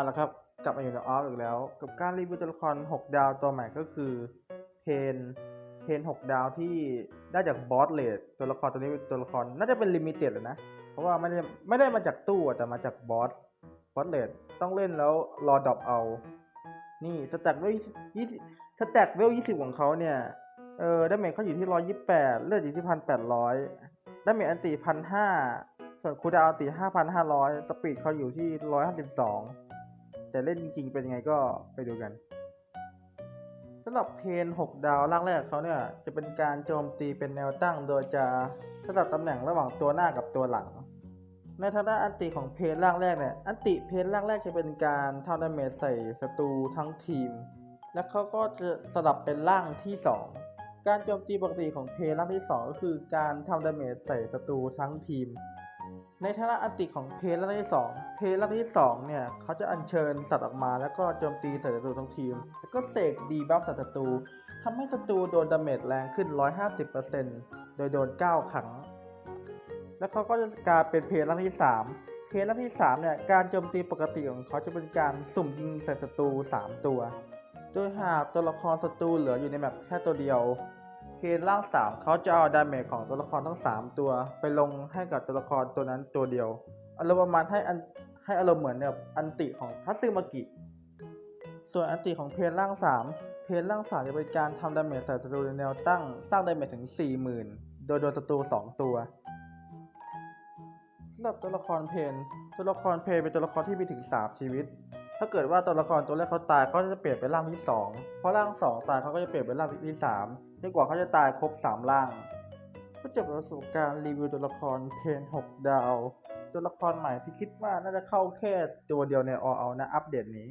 อะแล้วครับ กลับมาอยู่ในออฟอีกแล้ว กับการรีวิวตัวละคร 6 ดาวตัวใหม่ก็คือเพนเพน6ดาวที่ได้จากบอสเลดตัวละครตัวนี้เป็นตัวละครน่าจะเป็นลิมิเต็ดเลยนะ เพราะว่าไม่ได้ไม่ได้มาจากตู้แต่มาจากบอสบอสเลดต้องเล่นแล้วรอดรอปเอา นี่สแต็กเวลยี่สิบสแต็กเวลยี่สิบของเขาเนี่ยเออดาเมจเขาอยู่ที่ร้อยยี่แปดเลือดอยู่ที่พันแปดร้อยดาเมจอันติพันห้าส่วนคูดาวอันติห้าพันห้าร้อยสปีดเขาอยู่ที่ร้อยห้าสิบสอง แต่เล่นจริงๆเป็นยังไงก็ไปดูกันสำหรับเพน 6 ดาวร่างแรกเขาเนี่ย จะเป็นการโจมตีเป็นแนวตั้ง โดยจะสลับตำแหน่งระหว่างตัวหน้ากับตัวหลัง ในทางด้านอันติของเพนร่างแรกเนี่ย อันติเพนร่างแรกจะเป็นการทำดาเมจใส่ศัตรูทั้งทีม แล้วเขาก็จะสลับเป็นร่างที่ 2 การโจมตีปกติของเพลร่างที่ 2 ก็คือการทำดาเมจใส่ศัตรูทั้งทีม ในทางด้าอันติของเพลร่างที่2เพลร่างที่2เนี่ยเขาจะอัญเชิญสัตว์ออกมาแล้วก็โจมตีใส่ศัตรูทั้งทีม แล้วก็เสกดีบัฟศัตรูทำให้ศัตรูโดนดาเมจแรงขึ้น 150%โดยโดน 9 ครั้ง แล้วเขาก็จะกลายเป็นเพลร่างที่ 3 เพลร่างที่3เนี่ยการโจมตีปกติของเขาจะเป็นการสุ่มยิงใส่ศัตรู 3 ตัว โดยหากตัวละครศัตรูเหลืออยู่ในแมปแค่ตัวเดียว เพนร่าง3เขาจะเอาดาเมจของตัวละครทั้ง 3 ตัว ไปลงให้กับตัวละครตัวนั้นตัวเดียวอารมณ์ประมาณให้อันให้อารมณ์เหมือนแบบอันติของทัซึมากิ ส่วนอันติของเพนร่าง 3 เพนร่าง3จะเป็นการทำดาเมจใส่ศัตรูในแนวตั้ง สร้างดาเมจถึง 40,000 โดยโดนศัตรู 2 ตัวสำหรับตัวละครเพนตัวละครเพนเป็นตัวละครที่มีถึง 3 ชีวิต ถ้าเกิดว่าตัวละครตัวแรกเขาตายเขาจะเปลี่ยนเป็นร่างที่ 2 เพราะร่าง 2 ตายเขาก็จะเปลี่ยนเป็นร่างที่ 3 จนกว่าเขาจะตายครบ 3 ล่าง ก็จบประสบการณ์รีวิวตัวละครเพน6 ดาว ตัวละครใหม่ที่คิดว่าน่าจะเข้าแค่ตัวเดียวในออเอานะอัปเดตนี้